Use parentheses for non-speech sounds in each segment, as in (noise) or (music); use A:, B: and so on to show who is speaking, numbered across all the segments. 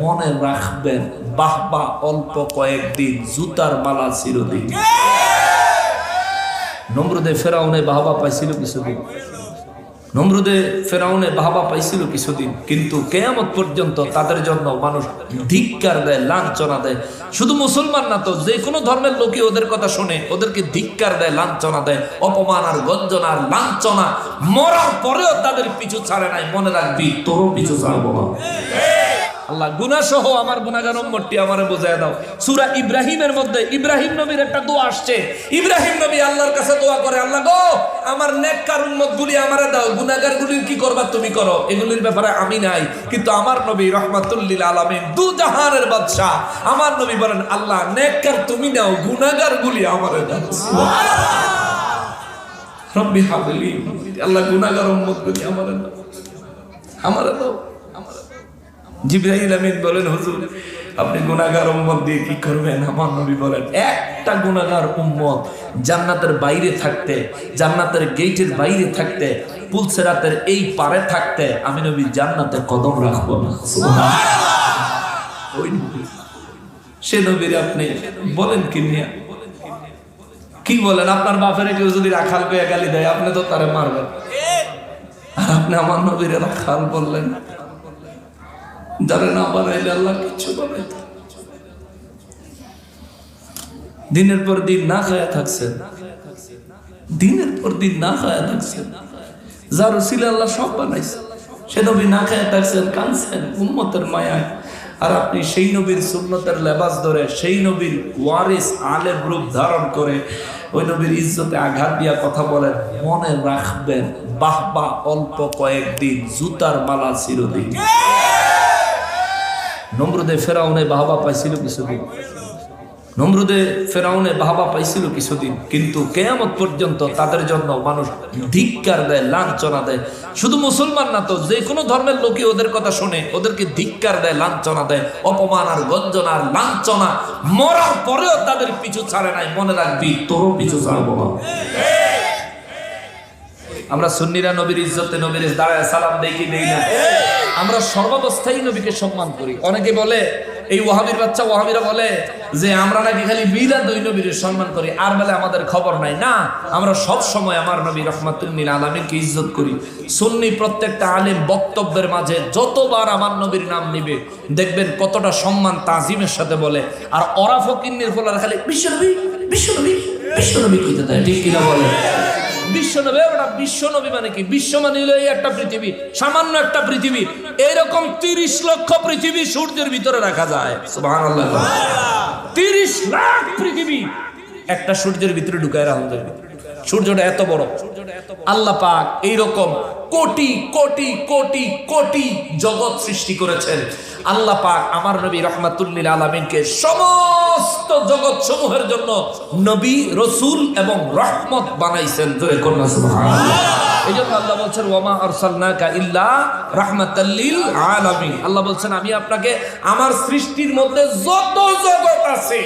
A: মনে রাখবেন বাহ বাহ অল্প কয়েকদিন জুতার মালা চিরদিন। নম্রদে ফেরাউনে বাহবা পাইছিল কিছুদিন। নমরুদে ফেরাউনে বাহবা পাইছিল কিছুদিন, কিন্তু কেয়ামত পর্যন্ত তাদের জন্য মানুষ ধিক্কার দেয়, লাঞ্ছনা দেয়। শুধু মুসলমান না তো, যে কোনো ধর্মের লোকে ওদের কথা শুনে, ওদেরকে ধিক্কার দেয়, লাঞ্ছনা দেয়, অপমান আর গঞ্জনা আর লাঞ্ছনা। মরার পরেও তাদের পিছু ছাড়ে নাই, মনে রাখবি, তোরও পিছু ছাড়বো না। আল্লাহ গুনা সহ আমার গুনাগার নম্বরটি আমারে বোঝায় দাও। সূরা ইব্রাহিমের মধ্যে ইব্রাহিম নবীর একটা দোয়া আসছে। ইব্রাহিম নবী আল্লাহর কাছে দোয়া করে, আল্লাহ গো, আমার নেককার উম্মত গুলি আমারে দাও। গুনাহগার গুলির কি করবা তুমি করো? এগুলির ব্যাপারে আমি নাই, কিন্তু আমার নবী রহমাতুল্লিল আলামিন দু জাহানের বাদশা আমার নবী বলেন, আল্লাহ, নেককার তুমি নাও গুনাহগার গুলি আমারে দাও। রব্বি হাবলি, আল্লাহ, গুনাহগার উম্মত গুলি আমারে আমারে দাও। আমারে দাও। জিব্রাহিল আমিন বলেন, হুজুর, আপনি গুনাহগার উম্মত দিয়ে কি করবেন? আমার নবী বলেন, একটা গুনাহগার উম্মত জান্নাতের বাইরে থাকতে, জান্নাতের গেটের বাইরে থাকতে, পুলসেরাতের এই পারে থাকতে, আমি নবী জান্নাতে কদম রাখব না। সে নবীর আপনি বলেন কি নিয়ে? কি বলেন? আপনার বাপের কেউ যদি রাখাল পেয়ে গালি দেয়, আপনি তো তারে মারবেন। আর আপনি আমার নবীরে রাখাল বললেন যারা না বানাইলে আল্লাহ কিচ্ছু বানাইতে দিনের পর দিন না খায়া থাকছেন দিনের পর দিন না খায়া থাকছেন যার ছিল আল্লাহ সব বানাইছে। সে নবী না খায়া থাকছেন কানছেন উম্মতের মায়ায়। আর আপনি সেই নবীর সুন্নতের লেবাস ধরে, সেই নবীর ওয়ারিস আলের রূপ ধারণ করে, ওই নবীর ইজ্জতে আঘাত দিয়া কথা বলেন, মনে রাখবেন, বাহ বাহ, অল্প কয়েকদিন জুতার মালা চিরদিন। নমরুদে ফেরাউনে বাহবা পাইছিল কিছুদিন। নমরুদে ফেরাউনে বাহবা পাইছিল কিছুদিন, কিন্তু কেয়ামত পর্যন্ত তাদের জন্য মানুষ ধিক্কার দেয়, লাঞ্ছনা দেয়। শুধু মুসলমান না তো, যে কোনো ধর্মের লোকই ওদের কথা শুনে, ওদেরকে ধিক্কার দেয়, লাঞ্ছনা দেয়। অপমান আর গঞ্জনা আর লাঞ্ছনা মরার পরেও তাদের পিছু ছাড়ে নাই। মনে রাখবি, তোরও পিছু ছাড়বো না। আমরা সুন্নিরা নবীর ইজ্জতে নবীর দাঁড়ায় সালাম দেই কি দেই না? আমরা সর্বাবস্থায় নবীকে সম্মান করি। অনেকে বলে, এই ওয়াহাবির বাচ্চা ওয়াহাবিরা বলে যে, আমরা নাকি খালি মিলাদ ওই নবীর সম্মান করি, আর বেলা আমাদের খবর নাই। না, আমরা সব সময় আমার নবী রহমাতুল্লিল আলমীকে ইজ্জত করি। সুন্নি প্রত্যেকটা আলিম বক্তব্যের মাঝে যতবার আমার নবীর নাম নিবে, দেখবেন কতটা সম্মান তাজিমের সাথে বলে। আর অরা ফকিন্নির ফলার খালি, বিশ্বনবী বিশ্বনবী বিশ্বনবী কইতে দেয়, ঠিক কিনা বলে? বিশ্বনবী ওটা বিশ্বনবী মানে কি? বিশ্ব মানে হলো এই একটা পৃথিবী, সামান্য একটা পৃথিবী। এরকম তিরিশ লক্ষ পৃথিবী সূর্যের ভিতরে রাখা যায়। তিরিশ লাখ পৃথিবী একটা সূর্যের ভিতরে ঢুকায় যায় সূর্যটা এত বড়। আল্লাহ পাক এইরকম কোটি কোটি কোটি কোটি জগৎ সৃষ্টি করেছেন। আল্লাহ পাক আমার নবী রহমাতুল্লিল আলমিনকে সমস্ত জগৎ সমূহের জন্য নবী, রসুল এবং রহমত বানাইছেন আল্লাহ বলছেন আল্লাহ বলছেন, আমি আপনাকে আমার সৃষ্টির মধ্যে যত আছে,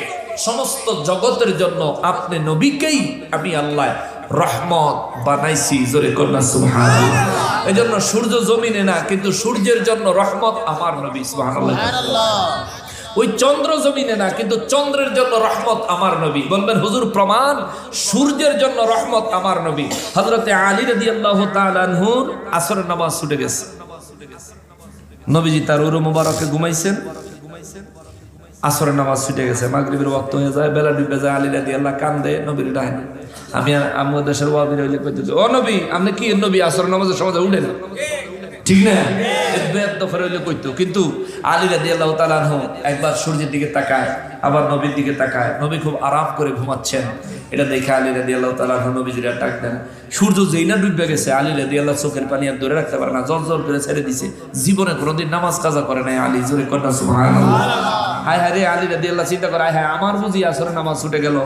A: সমস্ত জগতের জন্য আপনি নবীকেই আমি আল্লাহ রহমত বানাইছি জোরে কন্যা, সুবহানাল্লাহ। এই জন্য সূর্য জমিনে না, কিন্তু সূর্যের জন্য রহমত আমার নবী সুবহানাল্লাহ। ওই চন্দ্র জমিনে না, কিন্তু চন্দ্রের জন্য রহমত আমার নবী। বলবেন, হুজুর, প্রমাণ? সূর্যের জন্য রহমত আমার নবী। হজরতে আলী রদি আল্লাহ তালহুর আসরের নামাজ ছুটে গেছে। নবীজি তার উরু মুবারকে ঘুমাইছেন। আসরের নামাজ ছুটে গেছে। মাগরিবের ওয়াক্ত হয়ে যায়, বেলা ডুবে যায়, আলী রাদি আল্লাহ কান্দে, নবীর ডাইনে আমি আমার দেশের ওয়াবির হইলে কইতে ও নবী, আপনি কি নবী আসরের নামাজের সমাজে উঠেন? ঠিক না? কিন্তু আলী রাদি আল্লাহ একবার সূর্যের দিকে তাকায়, আবার নবীর দিকে তাকায়। নবী খুব আরাম করে ঘুমাচ্ছেন। এটা দেখে আলী রাদি আল্লাহ ডাক দেন। সূর্য যেই না ডুবে গেছে, আলী রাদি আল্লাহ চোখের পানি আর ধরে রাখতে পারে না, জল জল করে ছেড়ে দিছে। জীবনে কোনোদিন নামাজ কাজা করে নাই আলী, জোরে কন্যা সুবহানাল্লাহ। হায় হায় রে আলী রাদি আল্লাহ চিন্তা করে হ্যাঁ আমার বুঝি আসরে নামাজ ছুটে গেল।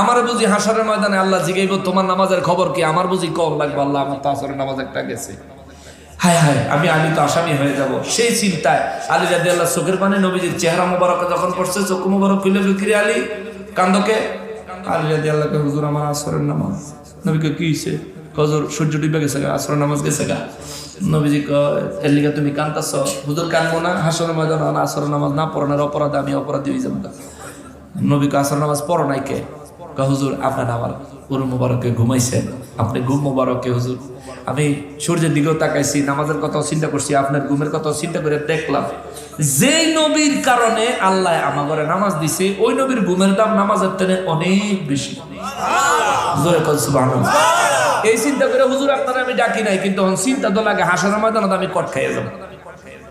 A: আমার বুঝি হাসরের ময়দানে আল্লাহ জিগাইব, তোমার নামাজের খবর কি? আমার বুঝি কম লাগবে, আল্লাহ আমার তো আসরের নামাজ একটা গেছে। হায় হায়, আমি আলী তো আসামি হয়ে যাব। সেই চিন্তায় আলী রাদি আল্লাহ চোখের পানে নবীজির চেহারা মোবারক যখন পড়ছে চোখ মোবারক খুলে বিক্রি আলী কান্দকে আলী রাদি আল্লাহকে হুজুর, আমার আসরের নামাজ। নবীকে কি হয়েছে হজুর, সূর্য ডুবে গেছে গা, আসরের নামাজ গেছে গা। নবীজি এর লিগে তুমি কান্তাছ হুজুর কানবো না হাসর ময়দান না আসর নামাজ না পড়ানোর অপরাধে, আমি অপরাধী হয়ে যাব নবী কয় আসর নামাজ পড়ো নাই কে? হুজুর, আপনার আমার উরু মুবারকে ঘুমাইছেন। আপনি ঘুম মুবারকে, হুজুর। আমি সূর্যের দিকেও তাকাইছি, নামাজের কথাও চিন্তা করছি, আপনার ঘুমের কথাও চিন্তা করে দেখলাম, যেই নবীর কারণে আল্লাহ আমার ঘরে নামাজ দিছে, ওই নবীর ঘুমের দাম নামাজের তেনে অনেক বেশি। এই চিন্তা করে, হুজুর, আপনারা আমি ডাকি নাই, কিন্তু চিন্তা তো লাগে হাসার ময়দানত আমি কট খাইয়ে যাব।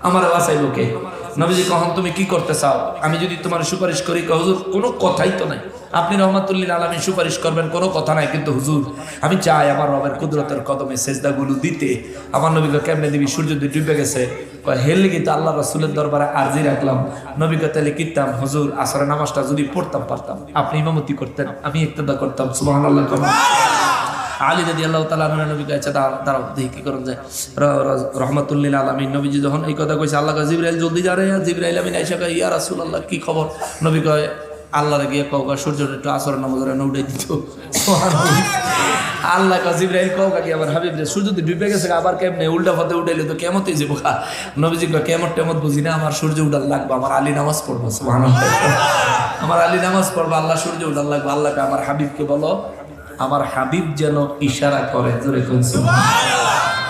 A: আমার বাসাই লোকে নবীজি কখন, তুমি কি করতে চাও? আমি যদি তোমার সুপারিশ করি হুজুর, কোনো কথাই তো নাই। আপনি রহমাতুল্লিল আলমী সুপারিশ করবেন, কোনো কথা নাই। কিন্তু হুজুর, আমি চাই আমার রবের কুদরতের কদমে সেজদাগুলো দিতে। আমার নবীকে কেমনে দিবি? সূর্য দিয়ে ডুবে গেছে হেললে কিন্তু আল্লাহ রসুলের দরবারে আর্জি রাখলাম। নবীকে তাহলে কিনতাম হুজুর আসরে নামাজটা যদি পড়তাম, পারতাম। আপনি ইমামতি করতেন, আমি ইক্তদা করতাম। সুবাহ আল্লাহ আলী দাদি আল্লাহ তালা নবী কাছে দাঁড়াও দেখি কি করুন যায় রহমতুল্লিল আলমী নবীজি যখন এই কথা কইছে, আল্লাহ জিবরাইল জলদি যা রে জিবরাইল আমিন আইসা কয়, ইয়া রাসুল আল্লাহ কি খবর? নবী কয়, আল্লাহ রে গিয়ে কৌকা সূর্য একটু আসর নামাজ উঠে দিত। আল্লাহ কা জিব্রাইল কৌকা কি আবার হাবিব রে, সূর্য ডুবে গেছে, আবার কেমনে উল্টা পথে উঠাইলে তো কেমতই যাব? খা নবীজি কয়, কেমন টেমত বুঝি না, আমার সূর্য উঠার লাগবে, আমার আলী নামাজ পড়ব আমার আলী নামাজ পড়ব, আল্লাহ সূর্য উঠার লাগবে আল্লাহকে আমার হাবিবকে বলো আমার হাবিব যেন ইশারা করে, জোরে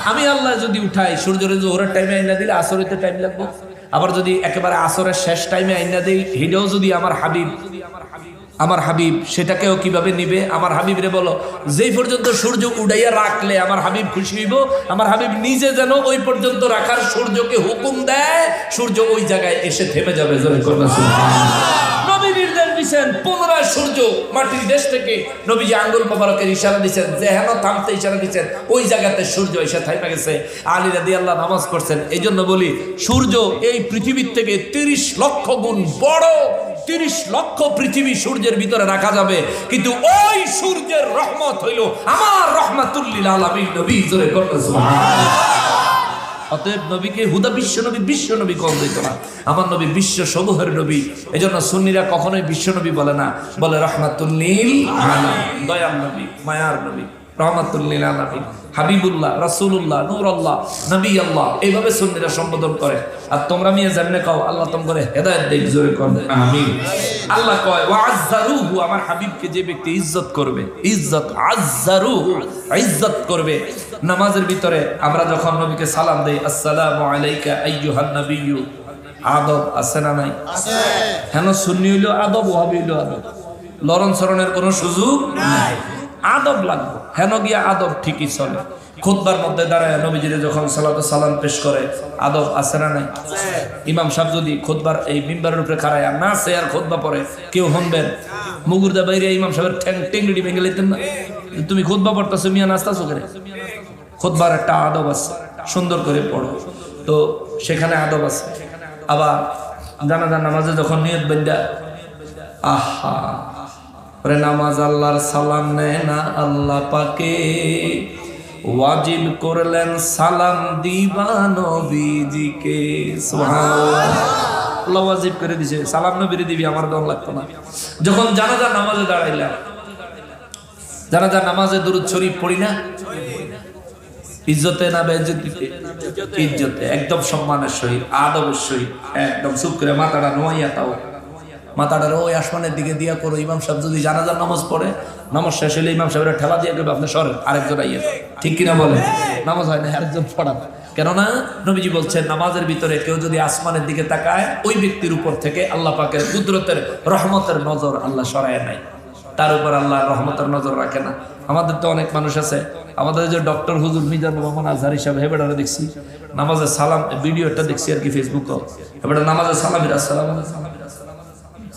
A: আমি আল্লাহ যদি উঠাই সূর্যের জোহরের টাইমে আইনা দিলে আসরেতে টাইম লাগবে। আবার যদি একেবারে আসরের শেষ টাইমে আইনা দেই, হিডেও যদি আমার হাবিব আমার হাবিব সেটাকেও কীভাবে নিবে? আমার হাবিব রে বলো, যেই পর্যন্ত সূর্য উড়াইয়া রাখলে আমার হাবিব খুশি হইব, আমার হাবিব নিজে যেন ওই পর্যন্ত রাখার সূর্যকে হুকুম দেয়, সূর্য ওই জায়গায় এসে থেমে যাবে, জোরে করবে দিচ্ছেন পুনরায় সূর্য মাটির দেশ থেকে নবীজি আঙ্গুল মোবারকের ইশারা দিচ্ছেন যে হেন থামতে ইশারা দিচ্ছেন ওই জায়গাতে সূর্য এসে থাইমা গেছে। আলী রাদি আল্লাহ নামাজ পড়ছেন এই জন্য বলি, সূর্য এই পৃথিবীর থেকে তিরিশ লক্ষ গুণ বড়, তিরিশ লক্ষ পৃথিবী সূর্যের ভিতরে রাখা যাবে। কিন্তু ওই সূর্যের রহমত হইল আমার রহমাতুল্লিল আলামিন, নবী জোরে করতে অতএব নবীকে হুদা বিশ্ব নবী বিশ্ব নবী কম দিত না। আমার নবী বিশ্ব সমূহের নবী। এই জন্য সুন্নিরা কখনোই বিশ্ব নবী বলে না। বলে রহমাতুল নীল দয়াল নবী, মায়ার নবী রহমাতুল্লিল আলামিন হাবিবুল্লাহ রাসূলুল্লাহ নূরুল্লাহ নবী আল্লাহ এইভাবে সুন্নিরা সম্বোধন করে। আর তোমরা মিয়া জাননে কও আল্লাহ তোম করে হেদায়েত দেখ জোরে কর আমিন। আল্লাহ কয় ওয়া আযযারুহু আমার হাবিবকে যে ব্যক্তি ইজ্জত করবে ইজ্জত আযযারুহু ইজ্জত করবে। নামাজের ভিতরে আমরা যখন নবীকে সালাম দেই আসসালামু আলাইকা আইয়ুহান নাবিয়্যু আদব আছে না নাই? হেন সুন্নি হইল আদব ওয়াহাবি হইল আদব? লরণ সরণের কোনো সুযোগ নাই। আদব লাগবে। হেন গিয়া আদব ঠিকই চলে। খুতবার মধ্যে দাঁড়ায় নবীজিরে যখন সালাত সালাম পেশ করে, আদব আছে না নাই? ইমাম সাহেব যদি খুতবার এই মিম্বারের উপরে খাড়ায় না সে আর খুতবা পরে কেউ হনবেন? মুগুরদা বাইরে ইমাম সাহেবের ঠ্যাং টেঙ্গড়ি ভেঙে লইতেন না? তুমি খুতবা পড়তেছো, মিয়া নাস্তাছো করে? খুতবার একটা আদব আছে, সুন্দর করে পড়ো। তো সেখানে আদব আছে। আবার জানাজার নামাজে যখন নিয়ত বেন্দা আহা! ওরে নামাজ আল্লাহর সালাম নেয় না আল্লাহ পাকে। ওয়াজিব করলেন সালাম দিবা নবীজিকে। আল্লাহ ওয়াজিব করে দিছে। সালাম নবীরে দিবি, আমার দম লাগতো না। যখন জানাজার নামাজে দাঁড়াইলাম, জানাজার নামাজে দুরুদ শরীফ পড়ি না? ইজ্জতে না বেজ্জতিতে ইজ্জতে, একদম সম্মানের সহিত, আদবের সহিত, একদম চুপ করে মাথাটা নোয়াইয়া তাও। মাথাটার ওই আসমানের দিকে দিয়া করো, ইমাম সাহেব যদি জানাজার নামাজ পড়ে, নামাজ শেষ হলে ইমাম সাহেবের ঠেলা দিয়ে করবে আপনি সরেন, আরেকজন আইয়েন ঠিক কিনা বলে নামাজ হয় না, আরেকজন পড়ান কেননা নবীজি বলছেন, নামাজের ভিতরে কেউ যদি আসমানের দিকে তাকায়, ওই ব্যক্তির উপর থেকে আল্লাহ পাকের কুদরতের রহমতের নজর আল্লাহ সরায় নাই। তার উপর আল্লাহ রহমতের নজর রাখে না। আমাদের তো অনেক মানুষ আছে। আমাদের যে ডক্টর হুজুর মিজান মোহাম্মদ আজহার হিসাবে হেবেডারে দেখছি নামাজের সালাম, ভিডিওটা দেখছি আর কি ফেসবুকে এবার নামাজের সালাম আসসালাম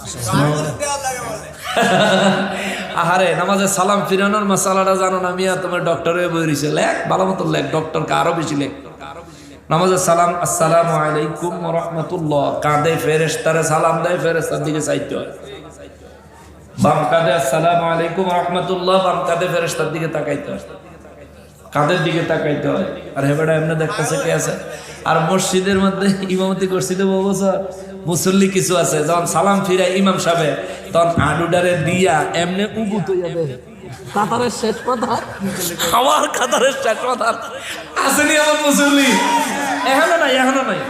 A: (laughs) আহারে নামাজের সালাম ফিরানোর মাসালাটা জানো না মিয়া? তোমার ডক্টরে বইছে লেখ, ভালো মতো লেখ ডক্টরকে আরও বেশি লেখ। নামাজের সালাম, আসসালামু আলাইকুম রহমতুল্লাহ। কাঁদে ফেরেস্তারে সালাম দেয় ফেরেস্তার দিকে হয়। বাম আসসালামু আলাইকুম রহমতুল্লাহ, বাম দিকে তাকাইতে হয়। কাঁধের দিকে তাকাইতে হয়। আর হেবেটা এমনি দেখতেছে কে আছে? আর মসজিদের মধ্যে ইমামতি করছি তো বছর মুসল্লি কিছু আছে যখন সালাম ফিরায় ইমাম সাহেব তখন আডুডারে দিয়া এমনি
B: কাতারের শেষ কথা?
A: আমার কাতারের শেষ কথা। আসেনি আমার মুসল্লি? এখনও নাই এখনও নাই।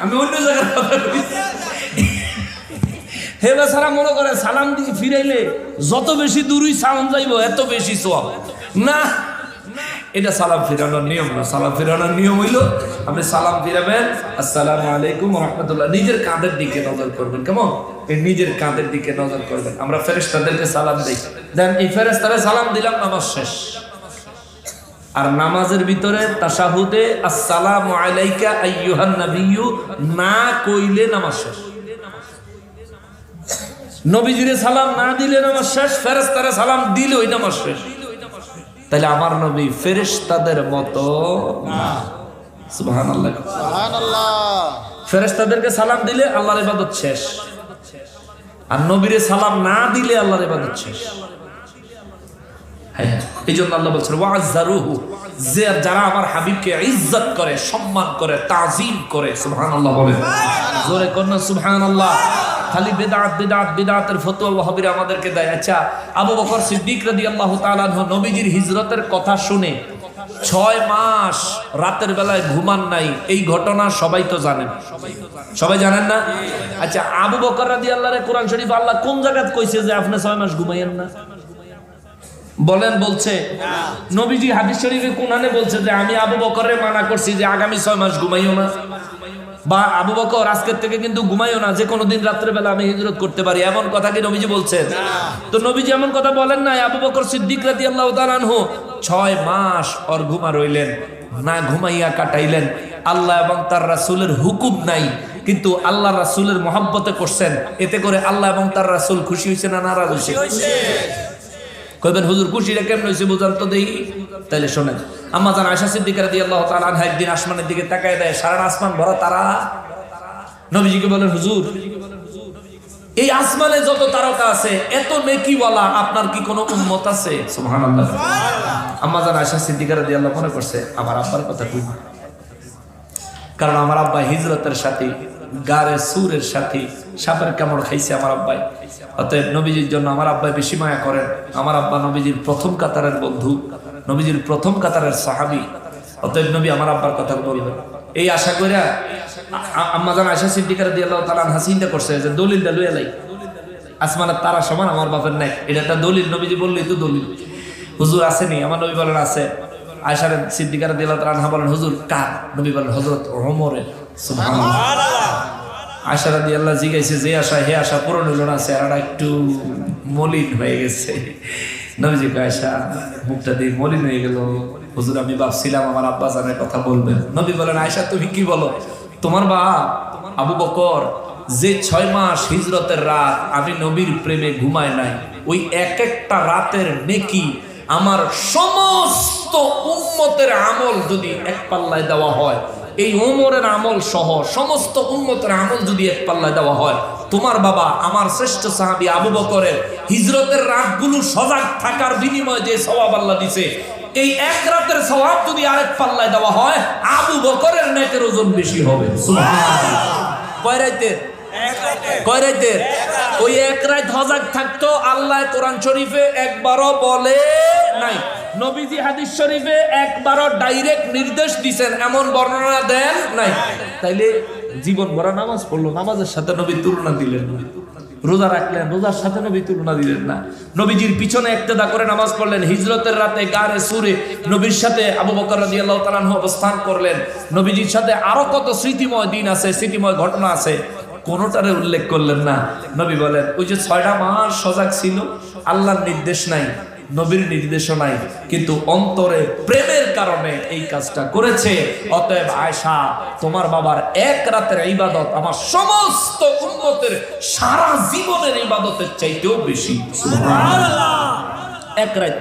A: আমি অন্য জায়গার কথা হে বেচারা মনে করে সালাম দিয়ে ফিরাইলে যত বেশি দূরই সালাম যাইব এত বেশি সব না এটা সালাম ফিরানোর নিয়ম না। সালাম ফিরানোর নিয়ম হইল, আপনি সালাম ফিরাবেন, আসসালামু আলাইকুম রহমতুল্লাহ। নিজের কাঁধের দিকে নজর করবেন, কেমন? এই নিজের কাঁধের দিকে নজর করবেন। আমরা ফেরেশতাদেরকে সালাম দিই। দেন এই ফেরেশতারে সালাম দিলাম, নামাজ শেষ। আর নামাজের ভিতরে তাসাহুদে আসসালামু আলাইকা আইয়ুহান নাবিয়্যু, না কইলে নামাজ শেষ। নবীজিরে সালাম না দিলে নামাজ শেষ, ফেরেশতারে সালাম দিলে ওই নামাজ শেষ। তাহলে আমার নবী ফেরেশতাদের মতো ফেরেশতাদেরকে সালাম দিলে আল্লাহর ইবাদত শেষ। আর নবীরে সালাম না দিলে আল্লাহর ইবাদত শেষ। হ্যাঁ এই জন্য আল্লাহ বলছেন ওয়াজ্জারুহু যে যারা আমার হাবিবকে ইজ্জত করে সম্মান করে তাজিম করে সুবহানাল্লাহ বলেন। জোরে কন্যা সুবহানাল্লাহ। খালি বেদাত বেদাত, বেদাতের ফতোয়া ওয়াহাবিরা আমাদেরকে দেয়। আচ্ছা আবু বকর সিদ্দিক রাদিয়াল্লাহু আল্লাহ আনহু নবীজির হিজরতের কথা শুনে ছয় মাস রাতের বেলায় ঘুমান নাই। এই ঘটনা সবাই তো জানেন। সবাই জানেন না? আচ্ছা আবু বকর রাদিয়াল্লাহু কোরআন শরীফ আল্লাহ কোন জায়গায় কইছে যে আপনি ছয় মাস ঘুমাইয়েন না? বলেন, বলছে। নবীজি হাদিস শরীফে কোনানে বলছে যে আমি আবু বকরের মানা করছি যে আগামী ছয় মাস ঘুমাইও না। বা আবু বকর আজকের থেকে কিন্তু ঘুমাইও না যে কোনো দিন রাত্রে বেলা আমি হিজরত করতে পারি। এমন কথা কি নবীজি বলছেন? তো নবীজি এমন কথা বলেন না আবু বকর সিদ্দিক রাতি আল্লাহ তালানহু ছয় মাস ওর ঘুমা রইলেন না ঘুমাইয়া কাটাইলেন। আল্লাহ এবং তার রাসূলের হুকুম নাই কিন্তু আল্লাহ রাসূলের মহাব্বতে করছেন। এতে করে আল্লাহ এবং তার রাসূল খুশি হয়েছে না নারাজ হয়েছে কইবেন হুজুর খুশিটা কেমন হয়েছে বুঝান তো দেই তাইলে শোনেন। আম্মা জান আয়সা একদিন আসমানের দিকে তাকায় দেয়, সারা আসমান তারা। নবীজিকে বলেন, হুজুর, এই আসমানে যত তারকা আছে, এত নেকি বলা আপনার কি কোনো উম্মত আছে? আম্মা জান আয়সা সিদ্দিকা রাদিয়াল্লাহু মনে করছে, আমার আব্বার কথা কই কারণ আমার আব্বা হিজরতের সাথে, গারে সুরের সাথে, সাপের কামড় খাইছে আমার আব্বাই। অতএব নবীজির জন্য আমার আব্বাই বেশি মায়া করেন। আমার আব্বা নবীজির প্রথম কাতারের বন্ধু। নবীজির প্রথম কাতারের সাহাবি। অতএব নবী আমার আব্বার কথা বলবেন এই আশা কইরা আ- আম্মা জান আয়সা সিদ্দিকার দিয়ে আল্লাহ তালা হাসিনটা করছে যে দলিলটা লুয়ে লাই। আসমানের তারা সমান, আমার বাপের নাই। এটা একটা দলিল, নবীজি বললেই তো দলিল। হুজুর আসেনি আমার নবী বলেন আছে। আয়সার সিদ্দিকার দিল রানহা বলেন, হুজুর, কার? নবী বলেন হজরত ওমরের। আশারা দিয়ে আল্লাহ জিগাইছে যে আশা, হে আশা পূরণ হইল না, চেহারাটা একটু মলিন হয়ে গেছে। নবীজি কয়, মুখটা দিয়ে মলিন হয়ে গেল। হুজুর আমি ভাবছিলাম আমার আব্বা জানের কথা বলবেন নবী বলেন আয়সা তুমি কি বলো? তোমার বাপ আবু বকর যে ছয় মাস হিজরতের রাত আমি নবীর প্রেমে ঘুমায় নাই ওই এক একটা রাতের নেকি আমার সমস্ত উম্মতের আমল যদি এক পাল্লায় দেওয়া হয় এই ওমরের আমল সহ সমস্ত উন্মতের আমল যদি এক পাল্লায় দেওয়া হয় তোমার বাবা আমার শ্রেষ্ঠ সাহাবী আবু বকরের হিজরতের রাতগুলো সজাগ থাকার বিনিময়ে যে সওয়াব আল্লাহ দিছে এই এক রাতের সওয়াব যদি আরেক পাল্লায় দেওয়া হয় আবু বকরের নেকের ওজন বেশি হবে। কয় রাইতের কয় রাইতের ওই এক রাত হজাক থাকতো আল্লাহ কোরআন শরীফে একবারও বলে নাই। নবীজি হাদিস শরীফে একবারও ডাইরেক্ট নির্দেশ দিছেন এমন বর্ণনা দেন নাই। তাইলে জীবন ভরা নামাজ পড়ল, নামাজের সাথে নবী তুলনা দিলেন রোজা রাখলেন, রোজার সাথে নবী তুলনা দিলেন না। নবীজির পিছনে একতেদা করে নামাজ পড়লেন, হিজরতের রাতে গারে সুরে নবীর সাথে আবু বকর রাদিয়াল্লাহু তাআলা আনহু অবস্থান করলেন। নবীজির সাথে আরও কত স্মৃতিময় দিন আছে, স্মৃতিময় ঘটনা আছে, কোনোটারে উল্লেখ করলেন না। নবী বলেন, ওই যে ছয়টা মাস সজাগ ছিল, আল্লাহর নির্দেশ নাই। নবীর নির্দেশনায় কিন্তু অন্তরে প্রেমের কারণে এই কাজটা করেছে। অতএব আয়সা তোমার বাবার এক রাতের ইবাদত আমার সমস্ত উন্মতের সারা জীবনের ইবাদতের চাইতেও বেশি। এক রাত।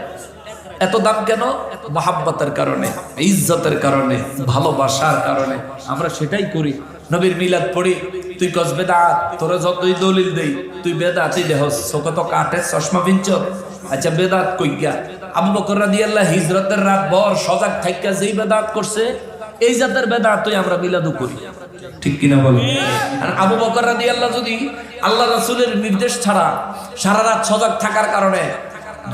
A: এত দাম কেন? মহাব্বতের কারণে, ইজ্জতের কারণে, ভালোবাসার কারণে। আমরা সেটাই করি। নবীর মিলাদ পড়ি তুই কস বেদাত তোরা যতই দলিল দেই, তুই বেদাতই দেহ চোখে তো কাঠে চশমা পিঞ্চ আচ্ছা বেদাত কইগা আবু বকর রাদিয়াল্লাহ হিজরতের রাত ভর সজাগ থাইকা যেই বেদাত করছে, এই জাতের বেদাত তুই আমরা মিলাদও করি। ঠিক কিনা বলো? আর আবু বকর রাদিয়াল্লাহ যদি আল্লাহ রাসূলের নির্দেশ ছাড়া সারা রাত সজাগ থাকার কারণে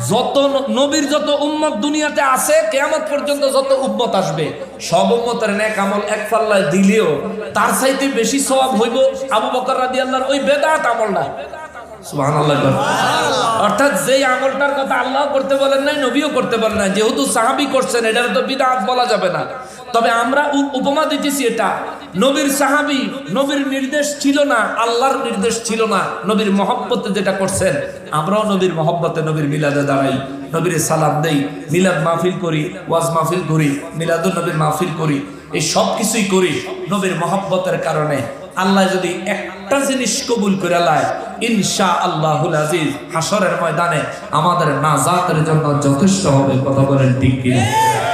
A: যত ন- নবীর যত উম্মত দুনিয়াতে আছে, কেয়ামত পর্যন্ত যত উম্মত আসবে, সব উম্মতের নেক আমল এক পাল্লায় দিলেও তার চাইতে বেশি সওয়াব হইব আবু বকর রাদিয়াল্লাহর ওই বেদাত আমলটা। অর্থাৎ যেই আমলটার কথা আল্লাহ করতে বলেন নাই, নবীও করতে বলেন নাই, যেহেতু সাহাবি করছেন, এটার তো বিদাত বলা যাবে না। তবে আমরা উপমা দিতেছি এটা। নবীর সাহাবি, নবীর নির্দেশ ছিল না, আল্লাহর নির্দেশ ছিল না, নবীর মহব্বতে যেটা করছেন, আমরাও নবীর মহব্বতে নবীর মিলাদে দাঁড়াই, নবীর সালাম দেই, মিলাদ মাহফিল করি, ওয়াজ মাহফিল করি মিলাদুল নবীর মাহফিল করি, এই সব কিছুই করি নবীর মহব্বতের কারণে। আল্লাহ যদি একটা জিনিস কবুল করে লায় ইনশা আল্লাহুল আজিজ হাসরের ময়দানে আমাদের নাজাতের জন্য যথেষ্ট হবে, কথা বলেন ঠিক কিনা?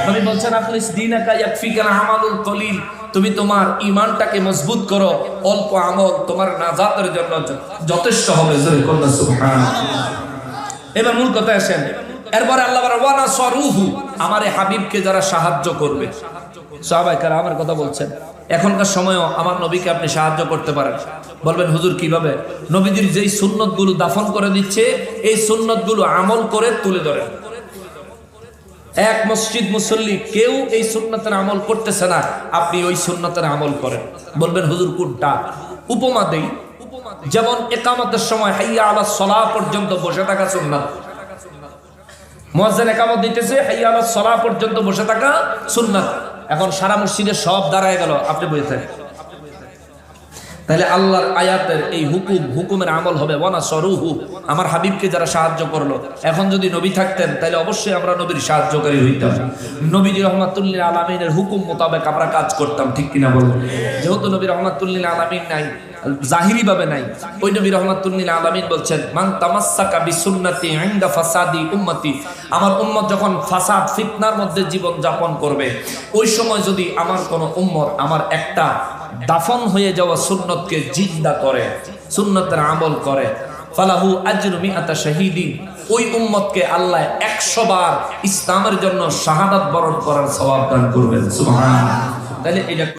A: নবী বলছেন আপনি দিনাকা ইয়াকফিকাল আমালুল কলিল। তুমি তোমার ইমানটাকে মজবুত করো, অল্প আমল তোমার নাজাতের জন্য যথেষ্ট হবে, জোরে এবার মূল কথা আসেন। এরপরে আল্লাহ ওয়ানা আমার এই হাবিবকে যারা সাহায্য করবে। সাহাবাইকার আমার কথা বলছেন, এখনকার সময়ও আমার নবীকে আপনি সাহায্য করতে পারেন। বলবেন, হুজুর, কীভাবে? নবীজির যেই সুন্নতগুলো দাফন করে দিচ্ছে, এই সুন্নতগুলো আমল করে তুলে ধরেন। এক মসজিদ মুসল্লি কেউ এই সুন্নতের আমল করতেছে না, আপনি ওই সুন্নতের আমল করেন। বলবেন, হুজুর, কোনটা? উপমা দেই। যেমন একামতের সময় হাইয়া আলা সলা পর্যন্ত বসে থাকা সুন্নাত। মুয়াজ্জিন একামত দিতেছে, হাইয়া আলা সলা পর্যন্ত বসে থাকা সুন্নাত। এখন সারা মসজিদে সব দাঁড়ায় গেল, আপনি বসে থাকেন। তাহলে আল্লাহর আয়াতের এই হুকুম, হুকুমের আমল হবে ওয়ানা সরুহু। আমার হাবিবকে যারা সাহায্য করল, এখন যদি নবী থাকতেন, তাহলে অবশ্যই আমরা নবীর সাহায্যকারী হইতাম। নবীজি রহমাতুল্লিল আলমিনের হুকুম মোতাবেক আমরা কাজ করতাম, ঠিক কিনা বলব যেহেতু নবী রহমাতুল্লিল আলমিন নাই, জাহিরি ভাবে নাই, ওই নবী রহমাতুল্লিল আলমিন বলছেন, মান তামাসাকা বিসুন্নতি ইনদা ফাসাদি উম্মতি। আমার উম্মত যখন ফাসাদ, ফিতনার মধ্যে জীবন যাপন করবে, ওই সময় যদি আমার কোন উম্মত, আমার একটা দাফন হয়ে যাওয়া সুন্নতকে জিন্দা করে, সুন্নতের আমল করে। ফালাহু আজরুমি আতা শাহিদিন। ওই উম্মতকে আল্লাহ 100 বার ইসলামের জন্য শাহাদাত বরণ করার স্বভাব দান করবেন। সুহান তাহলে এটা